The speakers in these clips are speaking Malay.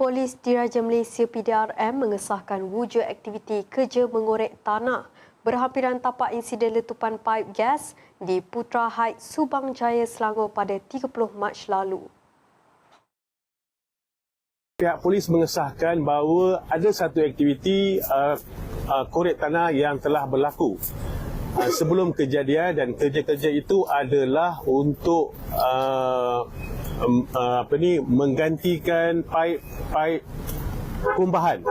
Polis Diraja Malaysia PDRM mengesahkan wujud aktiviti kerja mengorek tanah berhampiran tapak insiden letupan paip gas di Putra Heights, Subang Jaya, Selangor pada 30 Mac lalu. Pihak polis mengesahkan bahawa ada satu aktiviti uh, uh, korek tanah yang telah berlaku uh, sebelum kejadian dan kerja-kerja itu adalah untuk uh, um, uh, apa ni menggantikan paip-paip kumbahan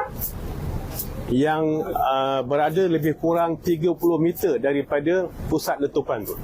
yang uh, berada lebih kurang 30 meter daripada pusat letupan itu.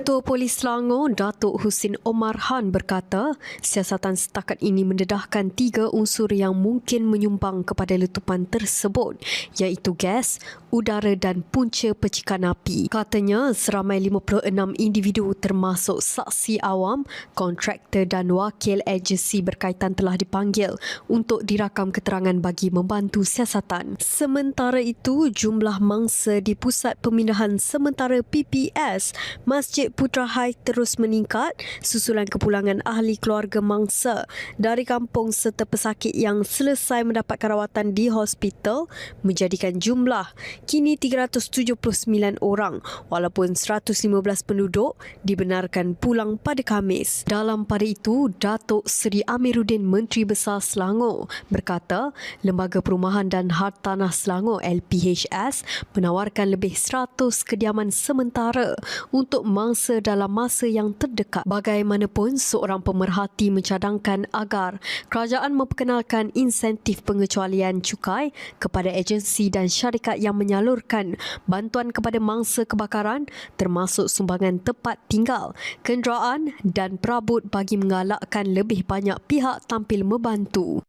Ketua Polis Selangor, Datuk Husin Omar Han berkata, siasatan setakat ini mendedahkan tiga unsur yang mungkin menyumbang kepada letupan tersebut, iaitu gas, udara dan punca percikan api. Katanya, seramai 56 individu termasuk saksi awam, kontraktor dan wakil agensi berkaitan telah dipanggil untuk dirakam keterangan bagi membantu siasatan. Sementara itu, jumlah mangsa di Pusat Pemindahan Sementara PPS Masjid Putra High terus meningkat susulan kepulangan ahli keluarga mangsa dari kampung serta pesakit yang selesai mendapatkan rawatan di hospital menjadikan jumlah kini 379 orang walaupun 115 penduduk dibenarkan pulang pada Khamis. Dalam pada itu, Datuk Seri Amiruddin Menteri Besar Selangor berkata Lembaga Perumahan dan Hartanah Tanah Selangor LPHS menawarkan lebih 100 kediaman sementara untuk mangsa dalam masa yang terdekat. Bagaimanapun, seorang pemerhati mencadangkan agar kerajaan memperkenalkan insentif pengecualian cukai kepada agensi dan syarikat yang menyalurkan bantuan kepada mangsa kebakaran termasuk sumbangan tempat tinggal, kenderaan dan perabot bagi mengalakkan lebih banyak pihak tampil membantu.